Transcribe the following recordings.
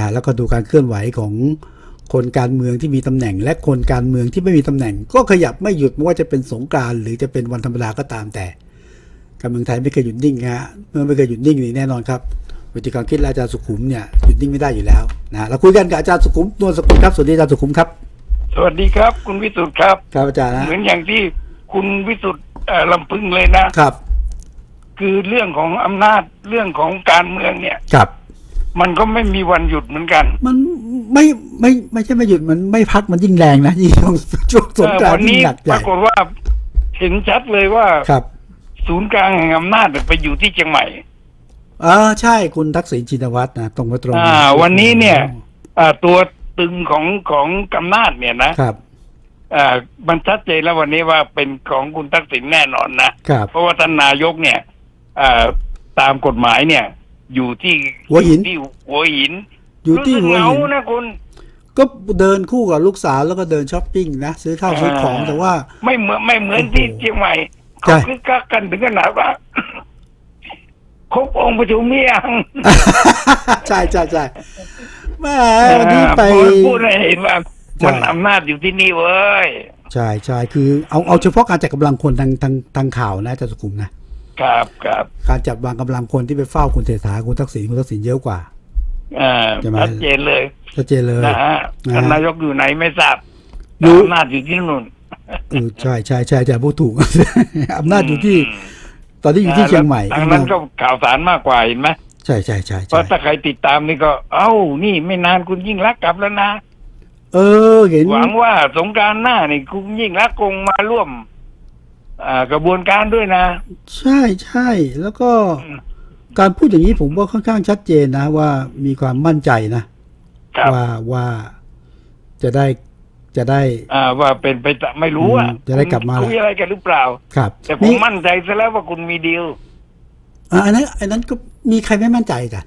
นะแล้วก็ดูการเคลื่อนไหวของคนการเมืองที่มีตำแหน่ง และคนการเมืองที่ไม่มีตำแหน่ง ก็ขยับไม่หยุดไม่ว่าจะเป็นสงกรานต์หรือจะเป็นวันธรรมดาก็ตามแต่ การเมืองไทยไม่เคยหยุดนิ่งฮะเมื่อไม่เคยหยุดนิ่งนี่แน่นอนครับวิธีการคิดและอาจารย์สุขุมเนี่ยหยุดนิ่งไม่ได้อยู่แล้วนะเราคุยกันกับอาจารย์สุขุมนวลสกุลครับสวัสดีอาจารย์สุขุมครับ สวัสดีครับ คุณวิสุทธ์ครับครับอาจารย์นะเหมือนอย่างที่คุณวิสุทธ์เอ่อลำพึงเลยนะครับ คือเรื่องของอำนาจเรื่องของการเมืองเนี่ยครับ มันก็ไม่มีวันหยุดเหมือนกัน มันไม่ไม่ไม่ใช่ไม่หยุดมันไม่พักมันยิ่งแรงนะยิ่งช่วงช่วงสงกรานวัต์ยิ่นี้งหนักใหปญ่รากฏว่า เห็นชัดเลยว่าครับ ศูนย์กลางแห่งอำนาจไปอยู่ที่เชียงใหม่อ่าใช่คุณทักษิณชินวัตรนะตรงไปตรงอ่า วันนี้เนี่ยอ่าตัวตึงของของอำนาจเนี่ยนะครับอ่ามันชัดเจนแล้ววันนี้ว่าเป็นของคุณทักษิณแน่นอนนะครับเพราะว่าท่านนายกเนี่ยอ่าตามกฎหมายเนี่ย อยู่ที่หัวหิน ที่หัวหินอยู่ที่หัวรู้สึกหินเงานะคุณก็เดินคู่กับลูกสาวแล้วก็เดินช้อปปิ้งนะซื้อข้าวซื้อของอ่าแต่ว่า ไม่เหมือนไม่เหมือนโอ้โหที่เชียงใหม่ใช่ เขาคือกักกันถึงขนาดว่า ครบองค์ประชุมหรือยังใช่ใช่ใช่แม่วันนี้ไปพูดพูดให้เห็นว่าใช่ มันอำนาจอยู่ที่นี่เว้ย ใช่ใช่คือเอาเอาเฉพาะการจัดกำลังคนทางทางทางข่าวนะอาจารย์สุขุมนะ ครับครับการจัดวางกำลังคนที่ไปเฝ้าคุณเศรษฐาคุณทักษิณคุณทักษิณเยอะกว่าอ่าใช่ไหมชัดเจนเลยชัดเจนเลยนะฮะนะฮะท่านนายกอยู่ไหนไม่ทราบอยู่อำนาจอยู่ที่นู่นเออใช่ใช่ใช่อาจารย์พูดถูกอำนาจอยู่ที่อืมตอนนี้อยู่ที่เชียงใหม่ทางนั้นก็ข่าวสารมากกว่าเห็นไหมใช่ใช่ใช่เพใช่ราะถ้าใครติดตามนี่ก็ เอ้านี่ไม่นานคุณยิ่งรักษณ์กลับแล้วนะเออ เห็นหวังว่าสงกรารหน้านี่คุณยิ่งรักษณ์คงมาร่วม อ่ากระบวนการด้วยนะ ใช่ใช่แล้วก็การพูดอย่างนี้ผมว่าค่อนข้างชัดเจนนะ ว่ามีความมั่นใจนะครับว่าว่าจะได้จะได้ อ่าว่าเป็นไปตามไม่รู้อะอืมจะได้กลับมาคุยอะไรกันหรือเปล่า ครับ แต่ผมนี่มั่นใจซะแล้วว่าคุณมีดีลอะอันนั้นอันนั้นก็มีใครไม่มั่นใจกัน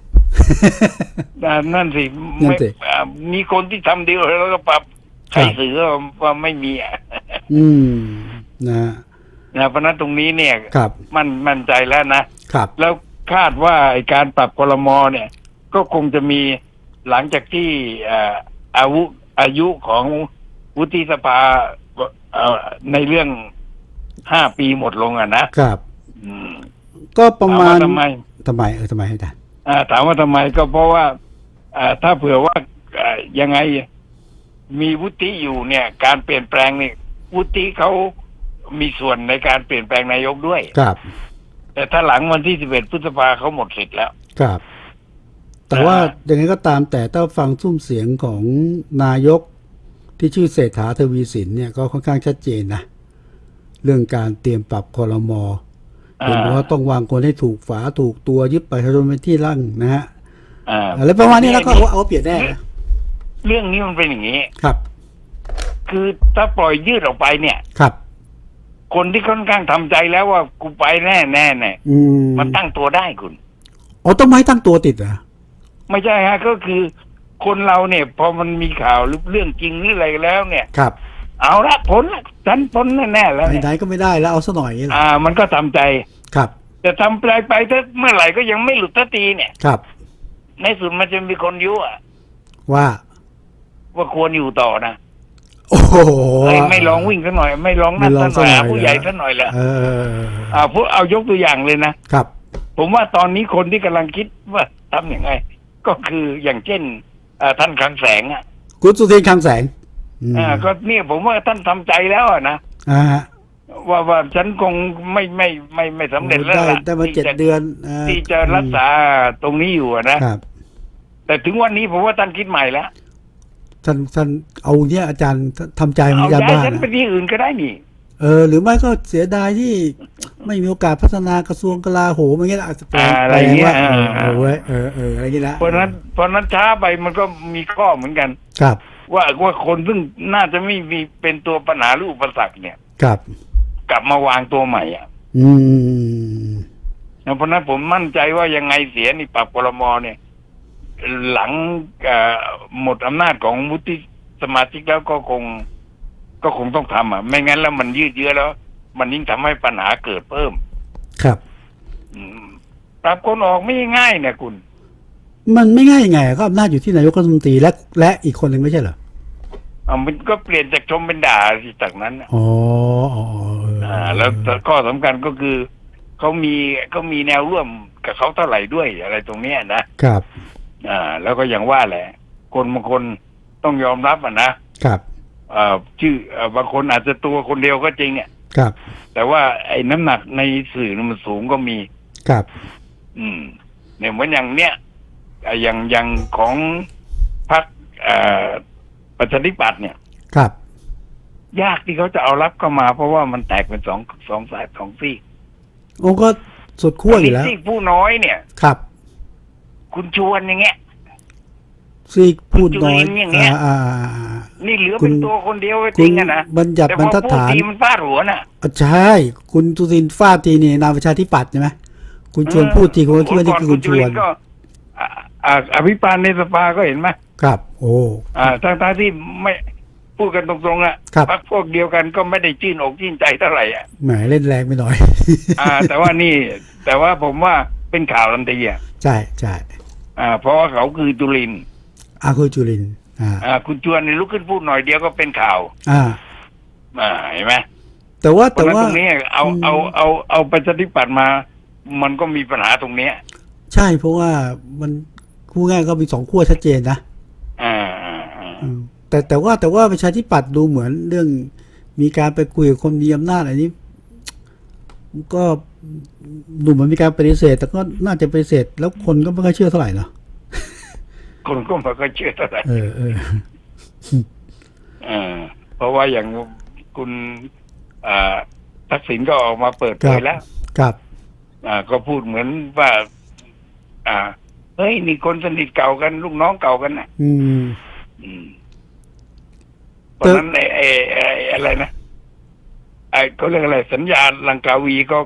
อ่านั่นสินั่นไม่สิอ่ามีคนที่ทำดีลแล้วก็ปรับครัใครบสื่อว่าว่าไม่มีอะอืมนะ นะเพราะฉะนั้นตรงนี้เนี่ยครับ มันมั่นใจแล้วนะครับ แล้วคาดว่าไอ้การปรับคลมอเนี่ย ก็คงจะมีหลังจากที่เอ่ออาวุอายุของวุฒิสภาเอ่อในเรื่องห้าปีหมดลงอะนะครับอืมก็ประมาณถว่ทำไมทำไมเออทำไมให้ได้อ่าถามว่าทำไมก็เพราะว่าอ่าถ้าเผื่อว่าอ่ายังไงมีวุฒิอยู่เนี่ย การเปลี่ยนแปลงนี่วุฒิเขา มีส่วนในการเปลี่ยนแปลงนายกด้วย ครับ แต่ถ้าหลังวันที่สิบเอ็ดพฤษภาเขาหมดสิทธิ์แล้ว ครับ แต่ว่าอ่ายังไงก็ตามแต่ถ้าฟังซุ้มเสียงของนายกที่ชื่อเศรษฐาทวีสินเนี่ยก็ค่อนข้างชัดเจนนะ เรื่องการเตรียมปรับคอรมอเห็นว่าต้องวางคนให้ถูกฝาถูกตัวยึดประชาชนเป็นที่รั่งนะฮะอ่าอะไรประมาณนี้แล้วก็เอาเอาเปลี่ยนแน่นะเรื่องนี้มันเป็นอย่างนี้ครับ คือถ้าปล่อยยืดออกไปเนี่ย ครับ คนที่ค่อนข้างทำใจแล้วว่ากูไปแน่แน่แน่อืมมันตั้งตัวได้คุณอ๋อต้องไม่ตั้งตัวติดเหรอไม่ใช่ฮะ ก็คือคนเราเนี่ยพอมันมีข่าวหรือเรื่องจริงหรืออะไรแล้ว เนี่ยครับ เอาละผลละฉันพ้นแน่ๆแล้วเนี่ยไหนๆก็ไม่ได้แล้วเอาซะหน่อยนี่แหละอ่า มันก็ทำใจครับ แต่ทำไปไปถ้าเมื่อไหร่ก็ยังไม่หลุดทันทีเนี่ยครับ ในสุดมันจะมีคนยุอะว่าว่าควรอยู่ต่อนะ โอ้โหเอ้ยไม่ลองวิ่งสักหน่อย ไม่ลองนั่นไม่ลอสังกหน่อยสักหน่อยหาผู้ใหญ่เหรอสักหน่อยเหรอเอออ่าพูดเอายกตัวอย่างเลยนะครับ ผมว่าตอนนี้คนที่กำลังคิดว่าทำยังไง ก็คืออย่างเช่นเอ่อท่านคลังแสงอะคุณสุทินคำแสงอืมอ่าก็เนี่ยผมว่าท่านทำใจแล้วอะนะอ่าฮะว่าว่าฉันคงไม่ไม่ไม่ไม่สำเร็จแล้วได้ล่ะได้มาที่เจ็ดจะเดือนอ่าที่จะรักษาตรงนี้อยู่อะนะครับแต่ถึงวันนี้ผมว่าท่านคิดใหม่แล้ว ท่านท่านเอาเนี่ยอาจารย์ทำใจมันเอาอาจารย์ย้ายบ้าฉันนะไปที่อื่นก็ได้นี่เออหรือไม่ก็เสียดายที่ไม่มีโอกาสพัฒนากระทรวงกลาโหมอย่างเงี้ยนะอาจจะแปลงอ่าอะไรแปลงเงี้ยว่าเอออ่าเออเว้ยเออเอออะไรเงี้ยนะเพราะฉะนั้นเพราะฉะนั้นช้าไปมันก็มีข้อเหมือนกัน ครับ ว่าว่าคนซึ่งน่าจะไม่มีเป็นตัวปัญหาหรืออุปสรรคเนี่ย ครับ กลับมาวางตัวใหม่อะ อืมเพราะฉะนั้นผมมั่นใจว่ายังไงเสียนี่ปรับกรมเนี่ย หลังเอ่อหมดอำนาจของมุติสมาชิกแล้วก็คง ก็คงต้องทำอะ ไม่งั้นแล้วมันยืดเยื้อแล้ว มันยิ่งทำให้ปัญหาเกิดเพิ่ม ครับอืมปรับคนออกไม่ง่ายเนี่ยคุณ มันไม่ง่ายยังไงก็อำนาจอยู่ที่นายกรัฐมนตรีและและอีกคนหนึ่งไม่ใช่เหรอเอามันก็เปลี่ยนจากชมเป็นด่าสิจากนั้นน่ะอ๋ออ๋ออ๋อเอออ่า แล้วข้อสำคัญก็คือเขามีเขามีแนวร่วมกับเขาเท่าไหร่ด้วยอะไรตรงเนี้ยนะครับ อ่า แล้วก็อย่างว่าแหละ คนบางคนต้องยอมรับอะนะครับเอ่อชื่อเอ่อบางคนอาจจะตัวคนเดียวก็จริงอะครับ แต่ว่าไอ้น้ำหนักในสื่อน่ะมันสูงก็มี ครับ อืมเนี่ยเหมือนอย่างเนี้ยอะอย่างอย่างของพรรคเอ่อประชาธิปัตย์เนี่ยครับ ยากที่เขาจะเอารับเข้ามาเพราะว่ามันแตกเป็นสองสองสายสองซีกโอ้ก็สุดขั้วอยู่แล้วซีกผู้น้อยเนี่ย ครับ คุณชวนอย่างเงี้ยซีกพูดน้อยจุลินอย่างเงี้ยอ่าอ่าอ่านี่เหลือคุเป็ณนตัวคนเดียวจคุริณงอะนะบัญญัติแต่บรพรอทัดพูดฐานทีมันฟาดหัวน่ะอะใช่ คุณสุทินฟาดทีนี่นามประชาธิปัตย์ใช่ไหมคุณชวนพูดทีคนก็คิดว่านี่คือคุณชวนก็อ่าอ่าอภิปรายในสภาก็เห็นไหมครับ โอ้อ่าทางทางๆที่ไม่พูดกันตรงๆอะครับพรรคพวกเดียวกันก็ไม่ได้ชื่นอกชื่นใจเท่าไหร่อะแหมเล่นแรงไปหน่อย อ่า แต่ว่านี่ แต่ว่าผมว่าเป็นข่าวทันทีอะใช่ใช่ อ่าเพราะว่าเขาคือจุลินทร์อาคุณจุลินทร์อ่าอ่า คุณชวนนี่ลุกขึ้นพูดหน่อยเดียวก็เป็นข่าว อ่าอ่าเห็นไหมแต่ว่าเพราะแต่ฉะนั้นว่าตรงนี้เอาอืมเอาเอาเอาประชาธิปัตย์มา มันก็มีปัญหาตรงเนี้ย ใช่เพราะว่ามันคู่ง่ายก็มีสองขั้วชัดเจนนะอ่าอ่าอ่าอืมแต่แต่ว่าแต่ว่าประชาธิปัตย์ดูเหมือนเรื่องมีการไปคุยกับคนมีอำนาจอันนี้ ก็ ดูเหมือนมีการปฏิเสธ แต่ก็น่าจะปฏิเสธ แล้วคนก็ไม่ค่อยเชื่อเท่าไหร่เนาะคนก็ไมาก็เชื่อเท่าไหร่เออเอออ่าเพราะว่าอย่างคุณอ่าทักษิณก็ออกมาเปิดเผยแล้วครับอ่า ก็พูดเหมือนว่า อ่า เฮ้ยนี่คนสนิทเก่ากัน ลูกน้องเก่ากันนะอืม อืมเพราะฉะนั้นไอ้ไอ้ไอ้อะไรนะไอ้เขาเรียกอะไร สัญญาลังกาวีก็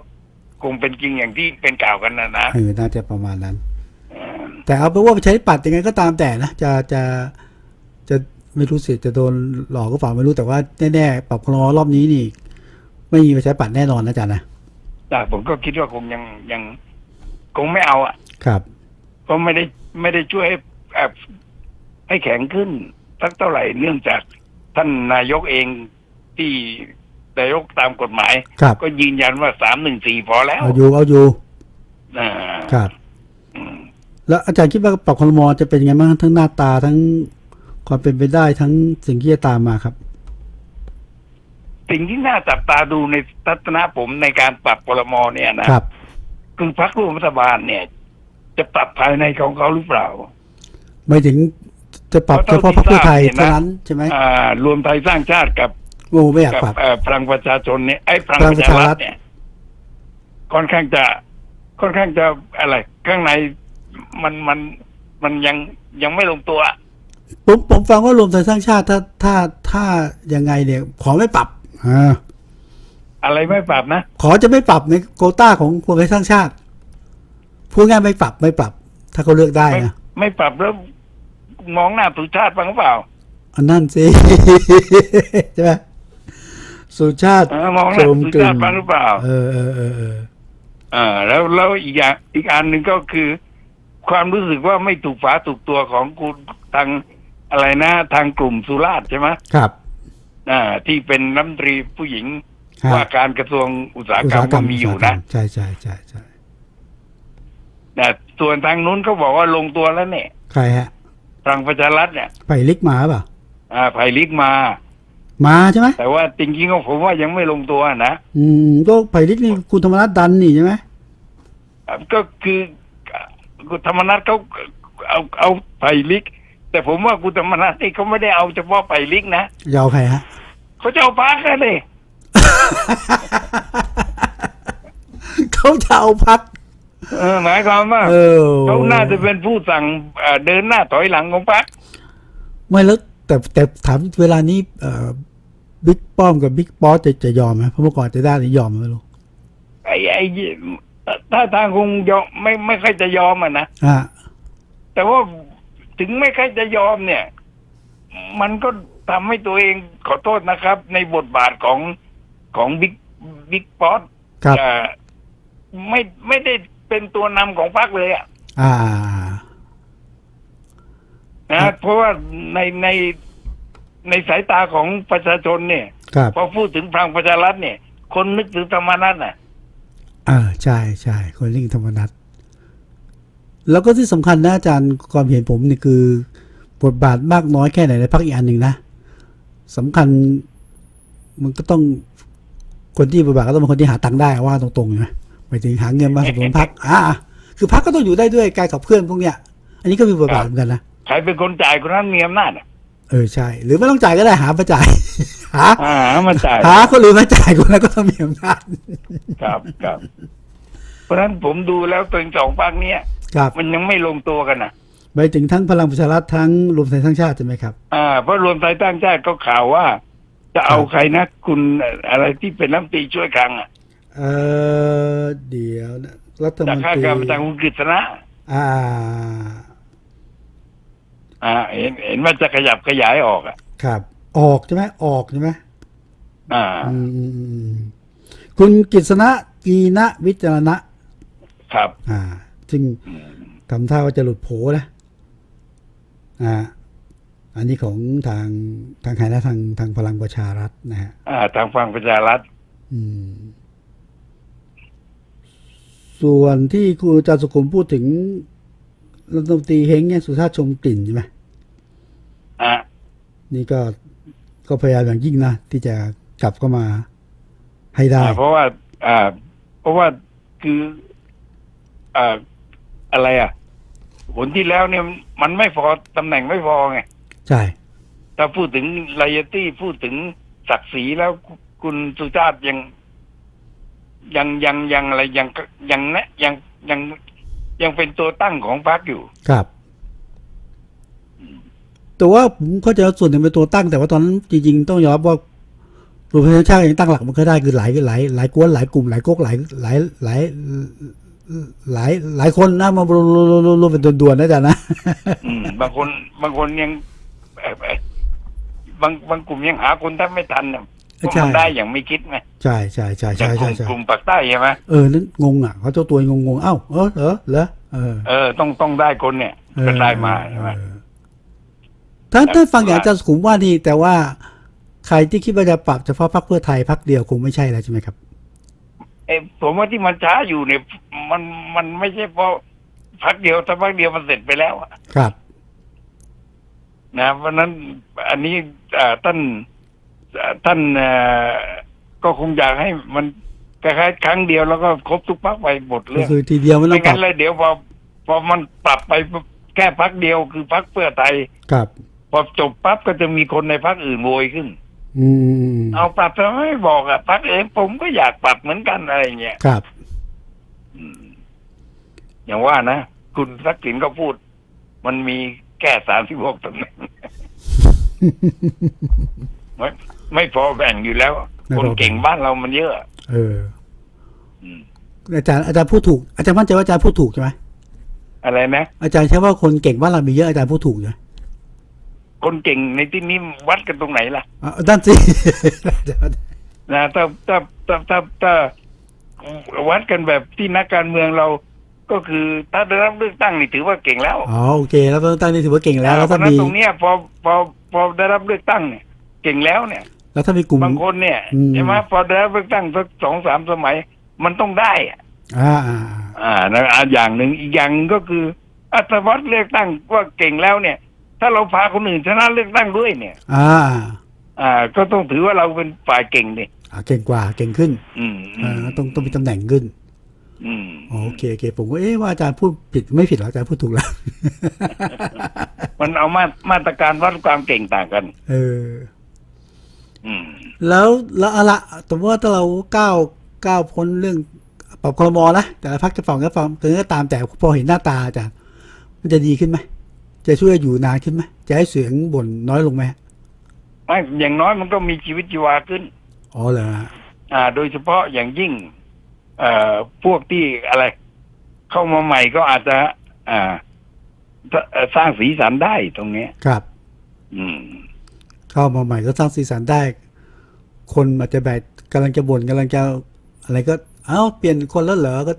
คงเป็นจริงอย่างที่เป็นกล่าวกันนะนะเออน่าจะประมาณนั้นอ่าแต่เอาเป็นว่าประชาธิปัตย์ยังไงก็ตามแต่นะจะจะจะไม่รู้สิจะโดนหลอกก็เปล่าไม่รู้แต่ว่าแน่ๆปรับคลอรอบนี้นี่ ไม่มีประชาธิปัตย์แน่นอนนะอาจารย์นะแต่ผมก็คิดว่าคงยังยังคงไม่เอาอะ ครับก็ไม่ได้ไม่ได้ช่วยให้เอ่อให้แข็งขึ้นสักเท่าไหร่เนื่องจากท่านนายกเองที่ นายกตามกฎหมาย ครับ ก็ยืนยันว่าสามหนึ่งสี่พอแล้วเอาอยู่เอาอยู่อ่าครับ อืม แล้วอาจารย์คิดว่าปรับคลมจะเป็นยังไงบ้างทั้งหน้าตาทั้งความเป็นไปได้ทั้งสิ่งที่จะตามมาครับ สิ่งที่น่าจับตาดูในทัศนะผมในการปรับพลมเนี่ยนะครับ คือพรรคร่วมรัฐบาลเนี่ย จะปรับภายในของเขาหรือเปล่า ไม่ถึงจะปรับเพเฉราะพาะพรรคเพื่อไทยเท่าที่ทราบเท่านั้นใช่ไหมอ่ารวมไทยสร้างชาติกับ โอ้ไม่อยากกัปรับ เอ่อพลังประชาชนเนี่ยไอ้พลังพลัปงระประชาชารัรัฐฐเนี่ย ค่อนข้างจะค่อนข้างจะอะไร ข้างในมันมันมันยังยังไม่ลงตัวผมผมฟังว่ารวมไทยสร้างชาติถ้าถ้าถ้ายังไงเนี่ย ขอไม่ปรับอ่าอะไรไม่ปรับนะขอจะไม่ปรับในโควต้าของรวมไทยสร้างชาติพูดง่ายไม่ปรับไม่ปรับ ถ้าเขาเลือกได้ไม่นะไม่ปรับแล้วมองหน้าสุชาติบ้างหรือเปล่า อันนั่นสิ ใช่ไหม สุชาติเออมองหน้าโจมสุกลืชานติบ้างหรือเปล่า เออเออเออเอออ่าแล้วแล้วอีกอย่างอีกอันหนึ่งก็คือ ความรู้สึกว่าไม่ถูกฝาถูกตัวของคุณทางอะไรนะทางกลุ่มสุราษฎร์ใช่ไหมครับอ่า ที่เป็นรัฐมนตรีผู้หญิงฮะว่าการกระทรวงอุตสาหอุตกรรสามหกรก็รมมีอยู่อุตสาหกรนะรมใช่ใช่ใช่ใช่นะส่วนทางนู้นเขาบอกว่าลงตัวแล้วเนี่ยใครฮะ พลังประชารัฐเนี่ย ไปลิกมาเปล่าอ่าไผ่ลิกมา มาใช่ไหมแต่ว่าจริงๆก็ผมว่ายังไม่ลงตัวนะอืมก็ไปลิกนี่คุณธรรมนัฐดันนี่ใช่ไหมอ่าก็คือคุณธรรมนัฐเขาเอาเอาไผ่ลิกแต่ผมว่าคุณธรรมนัฐนี่เขาไม่ได้เอาเฉพาะไผ่ลิกนะยาวใครฮะเขาจะเอาพักกันเลยเขาจะเอาพักเออหมายความว่าเออเขาน่าจะเป็นผู้สั่งเอ่อเดินหน้าถอยหลังของพรรคไม่แล้ว แต่แต่ถามเวลานี้เอ่อบิ๊กป้อมกับบิ๊กป๊อตจะจะยอมไหมเพราะเมื่อก่อนจะได้หรือยอมไม่รู้ไอ้ไอ้ถ้าทางคงยอมไม่ไม่ค่อยจะยอมอะนะอ่าแต่ว่าถึงไม่ค่อยจะยอมเนี่ย มันก็ทำให้ตัวเองขอโทษนะครับ ในบทบาทของของบิ๊กบิ๊กป๊อตครับไม่ไม่ได้เป็นตัวนำของพรรคเลยอะ อ่า นะเพราะว่าในในในสายตาของประชาชนเนี่ยครับพอพูดถึงพลังประชารัฐเนี่ย คนนึกถึงธรรมนัฐน่ะ อ่าใช่ใช่คนลิงธรรมนัฐแล้วก็ที่สำคัญนะอาจารย์ความเห็นผมนี่คือบทบาทมากน้อยแค่ไหนในพักอีกอันหนึ่งนะสำคัญมันก็ต้องคนที่บทบาทก็ต้องเป็นคนที่หาตังค์ได้ว่าตรงๆนะหมายถึงหาเงินมาสนับสนุนพักอ่าคือพักก็ต้องอยู่ได้ด้วยการขับเคลื่อนพวกเนี้ย อันนี้ก็มีบทบาทเหมือนกันนะ ใครเป็นคนจ่ายคนนั้นมีอำนาจอะเออใช่ หรือไม่ต้องจ่ายก็ได้หามาจ่าย หาอ่ามาจ่าย หาคนอื่นมาจ่ายคนนั้นก็ต้องมีอำนาจครับครับ เพราะฉะนั้นผมดูแล้วตัวสองพักเนี้ยครับมันยังไม่ลงตัวกันนะไปถึงทั้งพลังประชารัฐทั้งรวมไทยสร้างชาติใช่ไหมครับ อ่าเพราะรวมไทยตั้งชาติก็ข่าวว่า จะเอาใครนะคุณอะไรที่เป็นรัฐมนตรีช่วยคลังอะเออเดี๋ยวนะรัฐมจากนข้าตรีการประจำคุณกฤษณะอ่า อ่าเห็นเห็นว่าจะขยับขยายออกอะ ครับ ออกใช่ไหมออกใช่ไหมอ่า อืมอืมอืมคุณกฤษณะกีนะวิจารณะ ครับอ่า ซึ่งทำท่าว่าจะหลุดโผนะอ่าอันนี้ของทางทางใครนะทางทางพลังประชารัฐนะฮะ อ่า ทางฝั่งประชารัฐอืม ส่วนที่คุณอาจารย์สุขุมพูดถึง รัฐมนตรีเฮงเนี่ยสุชาติชมกลิ่นใช่ไหมอ่านี่ก็ก็พยายามอย่างยิ่งนะที่จะกลับเข้ามาให้ได้ อ่าเพราะว่า อ่า เพราะว่าคืออ่าอะไรอะผลที่แล้วเนี่ยมันไม่พอตำแหน่งไม่พอไง ใช่ ถ้าพูดถึงรายตี้พูดถึงศักดิ์ศรีแล้วคุณสุชาติยัง ยังยังยังอะไรยังยังนะยังยัง ยังเป็นตัวตั้งของพรรคอยู่ ครับ แต่ว่าผมเข้าใจว่าส่วนหนึ่งเป็นตัวตั้ง แต่ว่าตอนนั้นจริงๆต้องยอมรับว่ารวมไทยสร้างชาติยังตั้งหลักมันก็ได้คือหลายหลายหลายกวนหลายกลุ่มหลายก๊กหลายหลายหลายหลายหลายคนนะมารวมรวมรวมเป็นด่วนๆนะจ๊ะนะบางคน บางคนยังบางบางกลุ่มยังหาคนแทบไม่ทันเนี่ย พราะใช่มันได้อย่างไม่คิดไงใช่ใช่ใช่อย่าใช่งกใช่ลุ่มใช่กลุ่มปากใต้ใช่ไหมเออนั้นงงอะเขาเจ้าตัวงงงๆเอ้าเออเหรอเหรอเออ เออ ต้องต้องได้คนเนี่ยก็ได้มาใช่ไหมเออถ้าถ้าฟังอย่างอาจารย์สุขุมว่านี่แต่ว่าใครที่คิดว่าจะปรับเฉพาะพรรคเพื่อไทยพรรคเดียวคงไม่ใช่แล้วใช่ไหมครับเอ้ผมว่าที่มันช้าอยู่เนี่ย มันมันไม่ใช่เพราะพักเดียวถ้าพักเดียวมันเสร็จไปแล้วอะครับ นะเพราะฉะนั้นอันนี้อ่าท่านอ่า ท่านเอ่อก็คงอยากให้มันคล้ายๆครั้งเดียวแล้วก็ครบทุกพักไปหมดก็เรื่องคือทีเดียวไม่ต้อไม่งปรังั้บนเลยเดี๋ยวพอพอมันปรับไปปุ๊บแค่พักเดียวคือพักเพื่อไทยครับพอจบปั๊บก็จะมีคนในพักอื่นโวยขึ้นอืมเอาปรับทำไมไม่บอกอะพักเองผมก็อยากปรับเหมือนกันอะไรอย่างเงี้ยครับอย่างว่านะคุณทักษิณก็พูด มันมีแค่สามสิบหกตำแหน่ง ไม่ไม่พอแบ่งอยู่แล้วไม่พคอแบ่นงเก่งบ้านเรามันเยอะ เอออืมอาจารย์อาจารย์พูดถูกอาจารย์มั่นใจว่าอาจารย์พูดถูกใช่ไหมอะไรนะอาจารย์ใช้ว่าคนเก่งบ้านเรามีเยอะอาจารย์พูดถูกใช่ไหมคนเก่งในที่นี้วัดกันตรงไหนล่ะอะด้านสินะถ้าถ้าถ้าถ้าถ้าวัดกันแบบที่นักการเมืองเราก็คือถ้าได้รับเลือกตั้งนี่ถือว่าเก่งแล้วอ๋อโอเคแล้วต้องตั้งนี่ถือว่าเก่งแล้วแล้วเพถ้าราะฉะนั้นมีตรงเนี้ยพอพอพอได้รับเลือกตั้งเนี่ย เก่งแล้วเนี่ย แล้วถ้ามีกลุ่ม บางคนเนี่ยอืม ใช่ไหมพอได้รับเลือกตั้งสักสองสามสมัย มันต้องได้อะอ่าอ่าอ่านะอ่าอย่างหนึ่งอีกอย่างหนึ่งก็คืออัตวัตเลือกตั้งว่าเก่งแล้วเนี่ย ถ้าเราพาคนอื่นชนะเลือกตั้งด้วยเนี่ย อ่าอ่า ก็ต้องถือว่าเราเป็นฝ่ายเก่งดิอ่าเก่งกว่าเก่งขึ้นอืมอือ่ามต้องต้องมีตำแหน่งขึ้นอืมอ๋อโอเคโอเคผมก็เอ๊ะว่าอาจารย์พูดผิดไม่ผิดหรอกอาจารย์พูดถูกแล้ว มันเอามามาตรการวัดความเก่งต่างกัน เอออืม แล้วแล้วเอาละแต่ว่าถ้าเราก้าวก้าวพ้นเรื่องปรับคลมอนะแต่ละพักจะฟังก็ฟังถึงก็ตามแต่พอเห็นหน้าตาอาจารย์มันจะดีขึ้นไหมจะช่วยอยู่นานขึ้นไหมจะให้เสียงบ่นน้อยลงไหมไม่อย่างน้อยมันก็มีชีวิตชีวาขึ้นอ๋อเหรอฮะอ่า โดยเฉพาะอย่างยิ่ง เอ่อพวกที่อะไร เข้ามาใหม่ก็อาจจะ อ่าสเอ่อสร้างสีสันได้ตรงเนี้ยครับ อืม เข้ามาใหม่ก็สร้างสีสันได้ คนอาจจะแบบกำลังจะบ่นกำลังจะอะไรก็เอ้าเปลี่ยนคนแล้วเหรอก็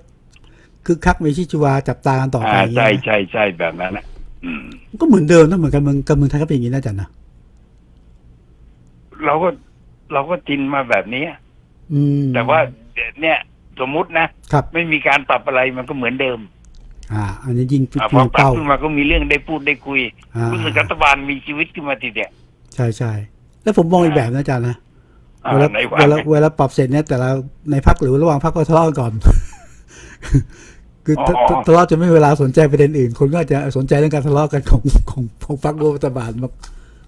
คือคักมีชีวิตชีวาจับตากันต่อไปอ่าอย่างเงี้ใช่ยใช่ใช่แบบนั้นนะออืมก็เหมือนเดิมนะเหมือนกันเมืองการเมืองไทยก็เป็นอย่างนี้นะอาจารย์นะเราก็เราก็จินมาแบบนี้อืมแต่ว่าเนี่ย สมมุตินะครับไม่มีการปรับอะไรมันก็เหมือนเดิม อ่า อันนี้ยิ่งอะพอยิ่งปรับเป้าขึ้นมาก็มีเรื่องได้พูดได้คุยอ่ารู้สึกรัฐบาลมีชีวิตขึ้นมาทีเดียว ใช่ใช่แล้วผมมองอีกแบบนะอาจารย์นะอ่าเวลาไหนว่าเวลาเวลาปรับเสร็จเนี่ยแต่ละในพักหรือระหว่างพักก็ทะเลาะกันก่อน คือทะทะทะเลาะจะไม่มีเวลาสนใจประเด็นอื่น คนก็จะสนใจเรื่องการทะเลาะกันของของของพรรคร่วมรัฐบาลมาก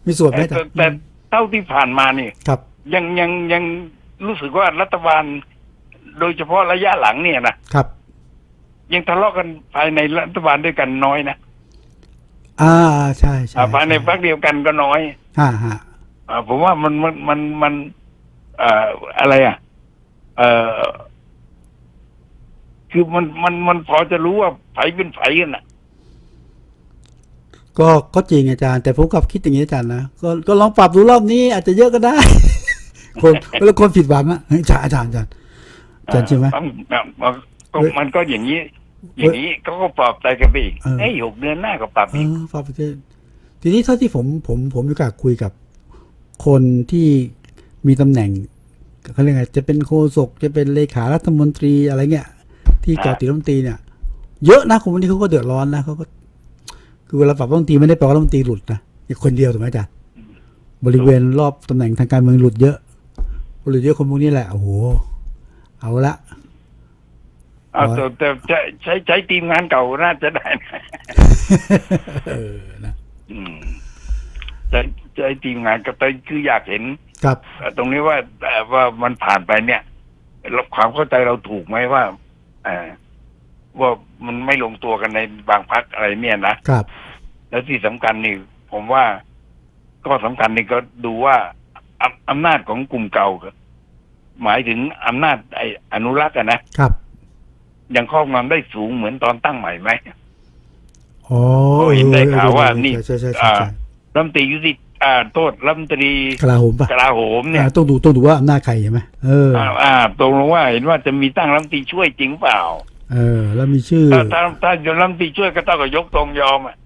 มีส่วนไหมแต่อาจารย์แต่เท่าที่ผ่านมานี่ครับ ยังยังยังรู้สึกว่ารัฐบาล โดยเฉพาะระยะหลังเนี่ยนะครับ ยังทะเลาะกันภายในรัฐบาลด้วยกันน้อยนะ อ่าใช่ใช่อ่าภายในพรรคเดียวกันก็น้อยฮ่าฮะอ่าผมว่ามันมันมันมันเอ่ออะไรอะ เอ่อคือมันมันมันพอจะรู้ว่าไผเป็นไผกันอะ ก็ก็จริงอาจารย์ แต่ผมกลับคิดอย่างนี้อาจารย์นะก็ก็ลองปรับดูรอบนี้อาจจะเยอะก็ได้ คนแล้วคนผิดหวังอะเฮ้ยอาจารย์อาจารย์อาจารย์อาจารย์ใช่ไหมอ่ามันก็เว้ยมันก็อย่างนี้ อย่างนี้เขาก็ปรับใจกันไปอีกเออเอ้ยหกเดือนหน้าก็ปรับเออีกอปรับประเทศทีนี้เท่าที่ผมผมผมมีโอกาสคุยกับคนที่มีตำแหน่งเขาเรียกไงจะเป็นโฆษกจะเป็นเลขารัฐมนตรีอะไรเงี้ย ที่เกาะติดรัฐมนตรีเนี่ย เยอะนะคนพวกนี้เขาก็เดือดร้อนนะเขาก็ คือเวลาปรับรัฐมนตรีไม่ได้แปลว่ารัฐมนตรีหลุดนะอีกคนเดียวถูกไหมอาจารย์บริเวณรอบตำแหน่งทางการเมืองหลุดเยอะหลุดเยอะคนพวกนี้แหละโอ้โหเอาละ เอาแต่แต่จะใช้ใช้ทีมงานเก่าน่าจะได้นะเออนะอืมใช้ใช้ทีมงานก็แต่คืออยากเห็นครับเอ่อตรงนี้ว่าเอ่อว่ามันผ่านไปเนี่ยเราความเข้าใจเราถูกไหมว่าเอ่อว่ามันไม่ลงตัวกันในบางพักอะไรเนี่ยนะครับ แล้วที่สำคัญนี่ ผมว่าก็สำคัญนี่ก็ดูว่าอำอำนาจของกลุ่มเก่าหมายถึงอำนาจไออนุรักษ์อะนะครับ ยังครอบงำได้สูงเหมือนตอนตั้งใหม่ไหมอ๋อผมเห็นได้ข่าวว่านี่ใช่ใช่ใช่อ่าใช่รัฐมนตรียุติอ่าโทษรัฐมนตรีกลาโหมปะกลาโหมเนี่ยอ่าต้องดูต้องดูว่าอำนาจใครใช่ไหมเอออ่าอ่าตรงลงว่าเห็นว่าจะมีตั้งรัฐมนตรีช่วยจริงเปล่า เออ แล้วมีชื่อถ้าถ้าถ้ารัฐมนตรีช่วยก็ต้องกับยกตรงยอมอะ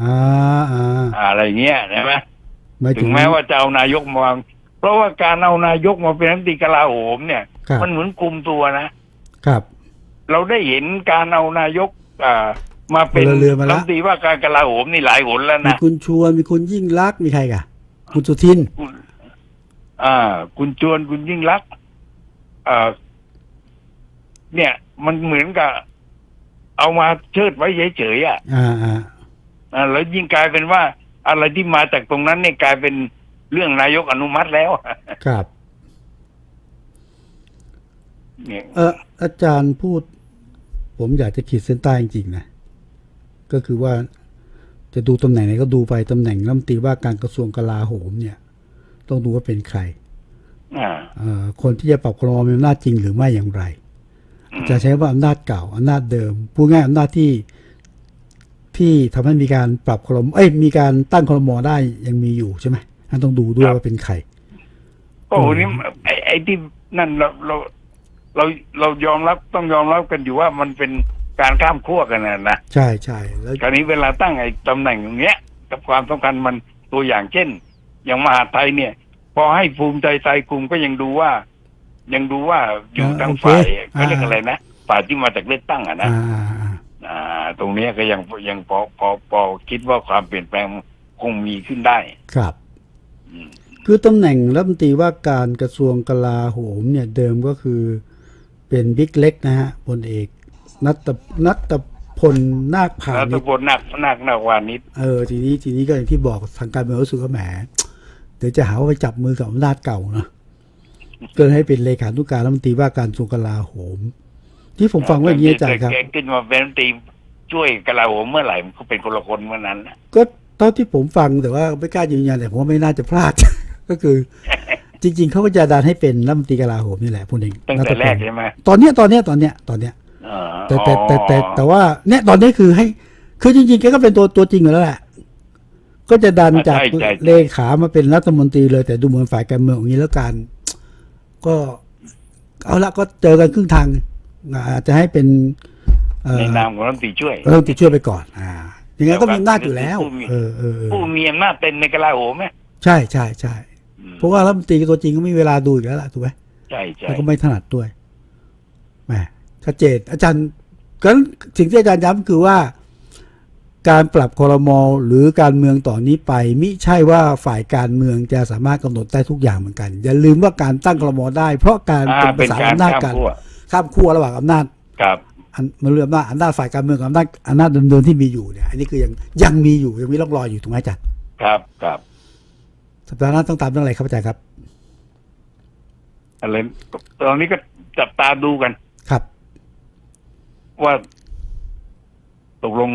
อ่าอ่าอะไรเงี้ยใช่ไหมหมายถึถึงงแม้ว่าจะเอานายกมาวางเพราะว่าการเอานายกมาเป็นรัฐมนตรีกลาโหมเนี่ยครับมันเหมือนกลุ่มตัวนะครับ เราได้เห็นการเอานายกอ่ามาเป็นพลเรือนมาละรัฐมนตรีว่าการกลาโหมนี่หลายหนแล้วมีนะคุณชวนมีคุณยิ่งรักษณ์มีใครกะคุณสุทิน คุณอ่า คุณชวนคุณยิ่งรักษณ์อ่าเนี่ย มันเหมือนกับ เอามาเชิดไว้เฉยๆอะ อ่าอ่าอ่าแล้วยิ่งกลายเป็นว่า อะไรที่มาจากตรงนั้นเนี่ยกลายเป็นเรื่องนายกอนุมัติแล้ว ครับ เนี่ย เอออาจารย์พูด ผมอยากจะขีดเส้นใต้จริงๆนะก็คือว่าจะดูตำแหน่งไหนก็ดูไปตำแหน่งรัฐมนตรีว่าการกระทรวงกลาโหมเนี่ย ต้องดูว่าเป็นใครอ่าเอ่อคนที่จะปรับครมมีอำนาจจริงหรือไม่อย่างไร จะใช้ว่าอำนาจเก่าอำนาจเดิมพูดง่ายอำนาจที่ที่ทำให้มีการปรับครมเอ้ยมีการตั้งครมได้ยังมีอยู่ใช่ไหมท่านต้องดูด้วยครับว่าเป็นใครก็วันนี้ไอ้ไอ้ที่นั่นเราเรา เราเรายอมรับต้องยอมรับกันอยู่ว่ามันเป็นการข้ามขั้วกันนะนะใช่ใช่แล้วคราวนี้เวลาตั้งไอ้ตำแหน่งอย่างเงี้ย กับความสำคัญมันตัวอย่างเช่น อย่างมหาดไทยเนี่ย พอให้ภูมิใจไทยกลุ่มก็ยังดูว่า ยังดูว่าอยู่ทางฝ่ายเขาเรียกอะไรนะฝ่ายที่มาจากเลือกตั้งอะนะอ่าอ่าอ่าอ่าตรงเนี้ยก็ยังยังพอพอพอคิดว่าความเปลี่ยนแปลงคงมีขึ้นได้ครับอืมคือตำแหน่งรัฐมนตรีว่าการกระทรวงกลาโหมเนี่ยเดิมก็คือ เป็นบิ๊กเล็กนะฮะพลเอกนัตนัตพลนาคพาแล้วณิทุชกย์คนนักนักนักวานิชเออทีนี้ทีนี้ก็อย่างที่บอกทางการเมืองรู้สึกว่าแหมเดี๋ยวจะหาว่าไปจับมือกับอำนาจเก่านะก็เลยให้เป็นเลขานุการรัฐมนตรีว่าการกระทรวงกลาโหม ที่ผมฟังว่าอย่างนี้อาจารย์ครับ แกขึ้นมาเป็นรัฐมนตรีช่วยกลาโหมเมื่อไหร่มันก็เป็นคนละคนเมื่อนั้นนะก็เท่าที่ผมฟังแต่ว่าไม่กล้ายืนยันแต่ผมว่าไม่น่าจะพลาด ก็คือ จริง ๆเขาก็จะดันให้เป็นรัฐมนตรีกลาโหมนี่แหละพลเอกตั้งนัแต่ตพแรกลใช่ไหมตอนเนี้ยตอนเนี้ยตอนเนี้ยตอนเนี้ยอ่าแต่แต่แต่แต่อ๋อแต่ว่าเนี่ยตอนนี้คือให้ คือจริงๆแกก็เป็นตัวตัวจริงอยู่แล้วแหละก็จะดันจากใช่ใช่เลขามาเป็นรัฐมนตรีเลยแต่ดูเหมือนฝ่ายการเมืองอย่างนี้แล้วกันก็เอาละก็เจอกันครึ่งทางอาจจะให้เป็นเอ่อในนามของรัฐมนตรีช่วยเริ่มติดช่วยไปก่อน อ่ายังไงก็มีอำนาจอยู่แล้วผู้มีเออเออเออผู้มีอำนาจเต็มในกลาโหมไหมใช่ใช่ใช่อืม เพราะว่ารัฐมนตรีตัวจริงก็ไม่มีเวลาดูอีกแล้วล่ะถูกไหมใช่ใช่แล้วก็ไม่ถนัดด้วยแหมชัดเจนอาจารย์ก็สิ่งที่อาจารย์ย้ำคือว่า การปรับคอรมอหรือการเมืองต่อนนี้ไปมิใช่ว่าฝ่ายการเมืองจะสามารถกำหนดได้ทุกอย่างเหมือนกัน อย่าลืมว่าการตั้งคอรมอได้ เพราะการอ่าเป็นเป็ภานษาการอำนาจข้ามกันขั้วข้ามขั้วระหว่างอำนาจ ครับ อันมันเรื่องอำนาจอำนาจฝ่ายการเมืองกับอำนาจอำนาจเดิมๆที่มีอยู่เนี่ยอันนี้คือยังยังมีอยู่ยังมีร่องรอยอยู่ถูกไหมอาจารย์ ครับครับ สัปดาห์หน้าต้องตามเรื่องอะไรครับอาจารย์ครับอะไรตอนนี้ก็จับตาดูกัน ครับ ว่าตกลง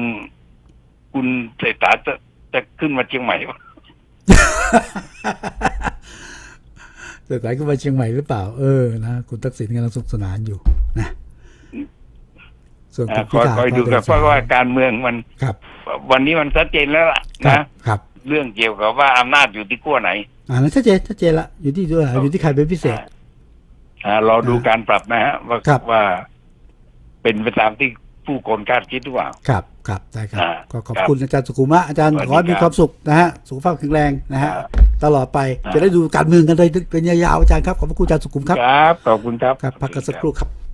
คุณเศรษฐาจะจะขึ้นมาเชียงใหม่ปะเกิดสายขึ้นมาเชียงใหม่หรือเปล่า เออนะคุณทักษิณกำลังสนุกสนานอยู่นะส่วนอ่าคุณคพิอยธาคอยดูกันเพราะว่าการเมืองมันครับ วันนี้มันชัดเจนแล้วล่ะครับนะครับ เรื่องเกี่ยวกับว่าอำนาจอยู่ที่ขั้วไหน อ่านั้นชัดเจนชัดเจนละอยู่ที่ด้วยอยู่ที่ใครเป็นพิเศษ อ่ารอดูการปรับนะฮะว่าครับ ว่า เป็นไปตามที่ผู้คนคาดคิดหรือเปล่า ครับครับได้ครับ อ่าก็ขอบครับคุณอาจารย์สุขุมะอาจารย์สวัสดีขอให้มีครับความสุขนะฮะสุขภาพแข็งแรงนะฮะ ครับตลอดไปอ่า จะได้ดูการเมืองกันเลยเป็นยาวๆอาจารย์ครับขอบพระคุณอาจารย์สุขุมครับครับขอบคุณครับ ครับพักกันสักครู่ครับ